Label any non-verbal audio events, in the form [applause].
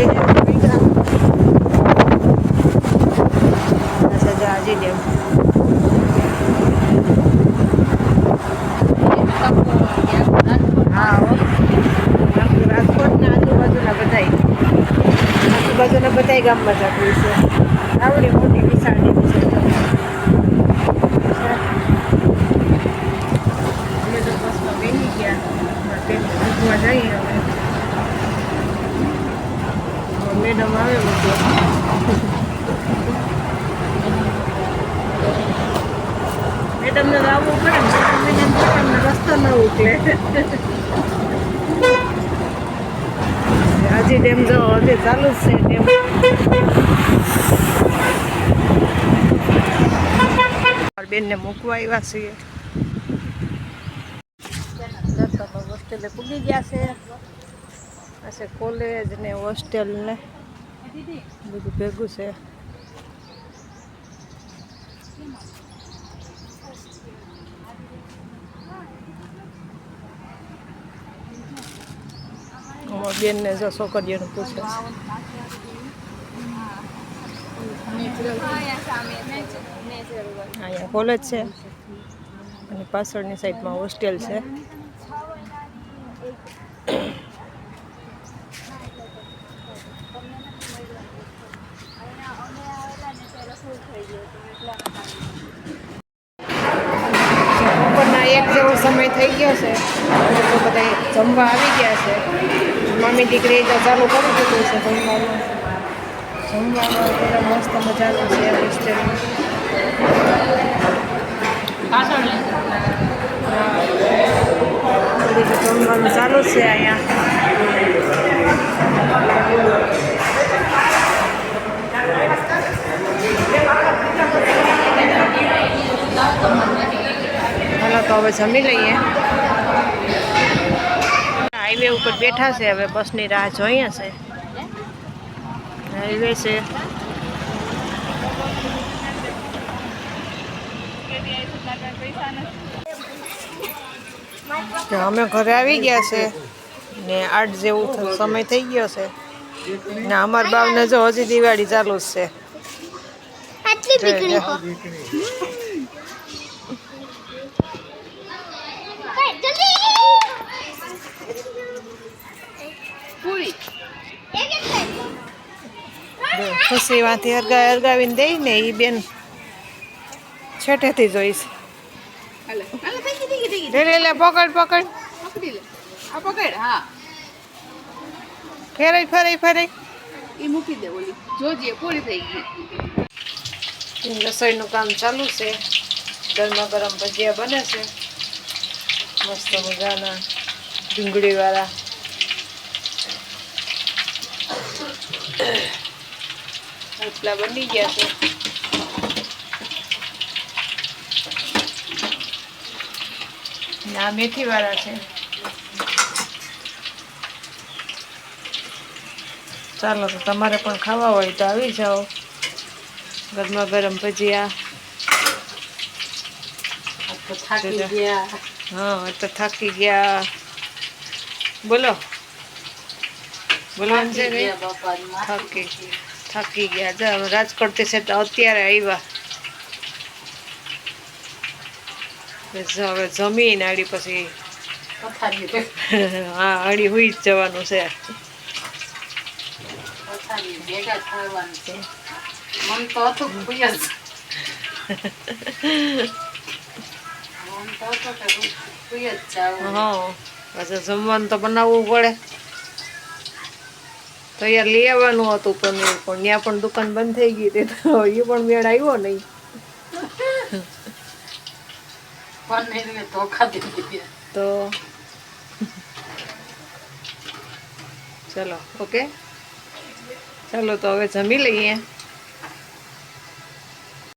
આજે ડેમ આજે આજે ડેમ હા હો. આખું રાજકોટના આજુબાજુના બધાય આજુબાજુના બધાય ગામમાં જતું છે આવડી Madam આવે મેડમને તો આવવું પડે ને મેડમ તમને રસ્તો ન ઉકલે. હજી ડેમ જો હજી ચાલુ જ છે ડેમ. બેનને મૂકવા આવ્યા છીએ. હોસ્ટેલે પૂગી ગયા છે. પાસે કોલેજ ને હોસ્ટેલ ને. બધું ભેગું છે. બેનને જો છોકરીઓને પૂછે. છે અહીંયા કોલેજ છે. અને પાછળની સાઈડમાં હોસ્ટેલ છે બપોરના એક જેવો સમય થઈ ગયો છે. લોકો તો બધા જમવા આવી ગયા છે. મમ્મી દીકરી તો ચાલુ કરી દીધું છે જમવાનું. જમવાનું બધા મસ્ત મજાનું છે હોસ્ટેલમાં જમવાનું ચાલુ છે અહીંયા. તો હવે જમી લઈએ. હાઈવે ઉપર બેઠા છે હવે બસની રાહ જોઈએ છે. હાઈવે છે. અમે ઘરે આવી ગયા છે ને આઠ જેવું સમય થઈ ગયો છે. ને અમાર બાવને જો હજી દિવાળી ચાલુ જ છે. જો ખુશી વાંથી હરગા હરગાવીને દઈ ને એ બેન છેટેથી જોઈશ. લે લે પકડ પકડ. પકડ હા ફેરાઈ ફેરાઈ ફેરાઈ એ મૂકી દે ઓલી. જોજે પૂરી થઈ ગઈ. રસોઈનું કામ ચાલુ છે. ગરમા ગરમ ભજીયા બને છે. મસ્ત મજાના ડુંગળીવાળા એટલા બની ગયા છે. ને આ મેથીવાળા છે. ચાલો તો તમારે પણ ખાવા હોય તો આવી જાઓ. ગરમા ગરમ ભજીયા. હા તો થાકી ગયા. બોલો. બોલો થાકી થાકી ગયા. જા રાજકોટથી છે તો અત્યારે આવ્યા હવે જમીન આડી પછી [laughs] હા આડી હુઈ જ જવાનું છે. મન તો હતું [laughs] હા જમવાનું તો બનાવવું પડે. તો યાર લઈ આવવાનું હતું પનીર પણ ત્યાં પણ દુકાન બંધ થઈ ગઈ તે તો એ પણ મેળ આવ્યો નહીં. તો ચલો ઓકે? ચાલો તો હવે જમી લઈએ.